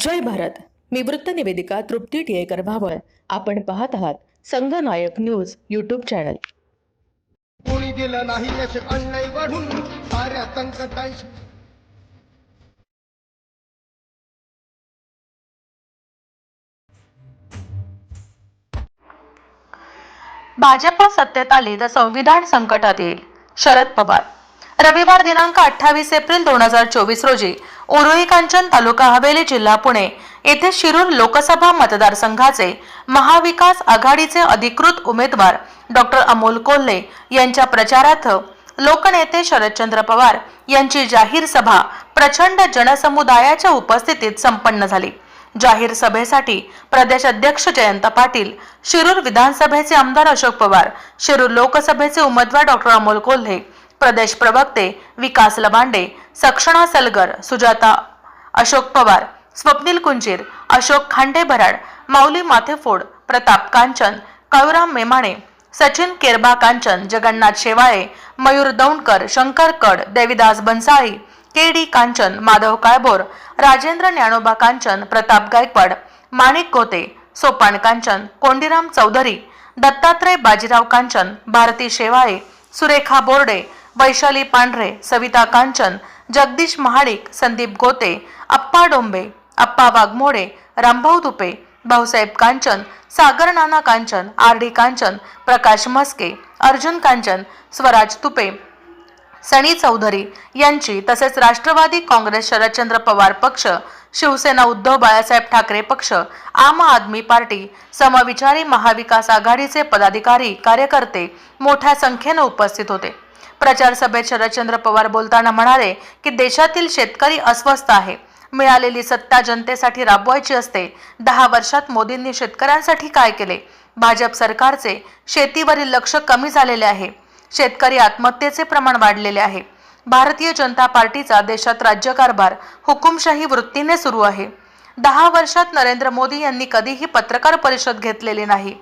जय भारत. मी वृत्त निवेदिका तृप्ती टियेकर भावळ आपण पाहत आहात संघनायक न्यूज यूट्यूब चॅनल. कोणी दिलं नाही यश आणलंय वाढून साऱ्या संकटांशी. भाजप सत्तेत आले तर संविधान संकटात येईल. शरद पवार. रविवार दिनांक अठ्ठावीस एप्रिल दोन हजार चोवीस रोजी उरुई कांचन तालुका हवेली जिल्हा पुणे येथे शिरूर लोकसभा मतदारसंघाचे महाविकास आघाडीचे अधिकृत उमेदवार डॉक्टर अमोल कोल्हे यांच्या प्रचारार्थ लोकनेते शरदचंद्र पवार यांची जाहीर सभा प्रचंड जनसमुदायाच्या उपस्थितीत संपन्न झाली. जाहीर सभेसाठी प्रदेश अध्यक्ष जयंत पाटील शिरूर विधानसभेचे आमदार अशोक पवार शिरूर लोकसभेचे उमेदवार डॉक्टर अमोल कोल्हे प्रदेश प्रवक्ते विकास लबांडे सक्षणा सलगर सुजाता अशोक पवार स्वप्नील कुंजीर अशोक खांडे भराड माऊली माथेफोड प्रताप कांचन कळुराम मेमाणे सचिन केरबा कांचन जगन्नाथ शेवाळे मयूर दौंडकर शंकर कड देविदास बनसाळी के डी कांचन माधव काळभोर राजेंद्र ज्ञानोबा कांचन प्रताप गायकवाड माणिक गोते सोपान कांचन कोंडीराम चौधरी दत्तात्रय बाजीराव कांचन भारती शेवाळे सुरेखा बोर्डे वैशाली पांढरे सविता कांचन जगदीश महाडिक संदीप गोते अप्पा डोंबे अप्पा वाघमोडे रामभाऊ तुपे भाऊसाहेब कांचन सागर नाना कांचन आर डी कांचन प्रकाश मस्के अर्जुन कांचन स्वराज तुपे सनी चौधरी यांची तसेच राष्ट्रवादी काँग्रेस शरदचंद्र पवार पक्ष शिवसेना उद्धव बाळासाहेब ठाकरे पक्ष आम आदमी पार्टी समविचारी महाविकास आघाडीचे पदाधिकारी कार्यकर्ते मोठ्या संख्येनं उपस्थित होते. प्रचार सभेत शरदचंद्र पवार बोलताना म्हणाले की देशातील शेतकरी अस्वस्थ आहे. मिळालेली सत्ता जनतेसाठी राबवायची असते. दहा वर्षात मोदींनी शेतकऱ्यांसाठी काय केले? भाजप सरकारचे शेतीवरील लक्ष कमी झालेले आहे. शेतकरी आत्महत्येचे प्रमाण वाढलेले आहे. भारतीय जनता पार्टीचा देशात राज्यकारभार हुकुमशाही वृत्तीने सुरू आहे. दहा वर्षात नरेंद्र मोदी यांनी कधीही पत्रकार परिषद घेतलेली नाही.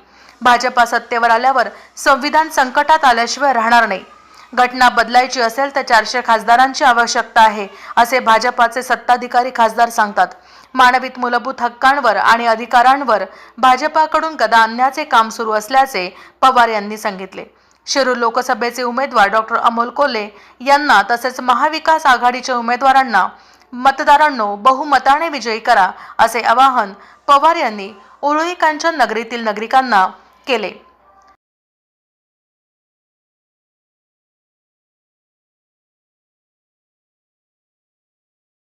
भाजपा सत्तेवर आल्यावर संविधान संकटात आल्याशिवाय राहणार नाही. घटना बदलायची असेल तर चारशे खासदारांची आवश्यकता आहे असे भाजपाचे सत्ताधिकारी खासदार सांगतात. मानवीत मूलभूत हक्कांवर आणि अधिकारांवर भाजपाकडून गदा आणण्याचे काम सुरू असल्याचे पवार यांनी सांगितले. शिरूर लोकसभेचे उमेदवार डॉक्टर अमोल कोले यांना तसेच महाविकास आघाडीच्या उमेदवारांना मतदारांनो बहुमताने विजयी करा असे आवाहन पवार यांनी उरुळी कांचन नगरीतील नागरिकांना केले.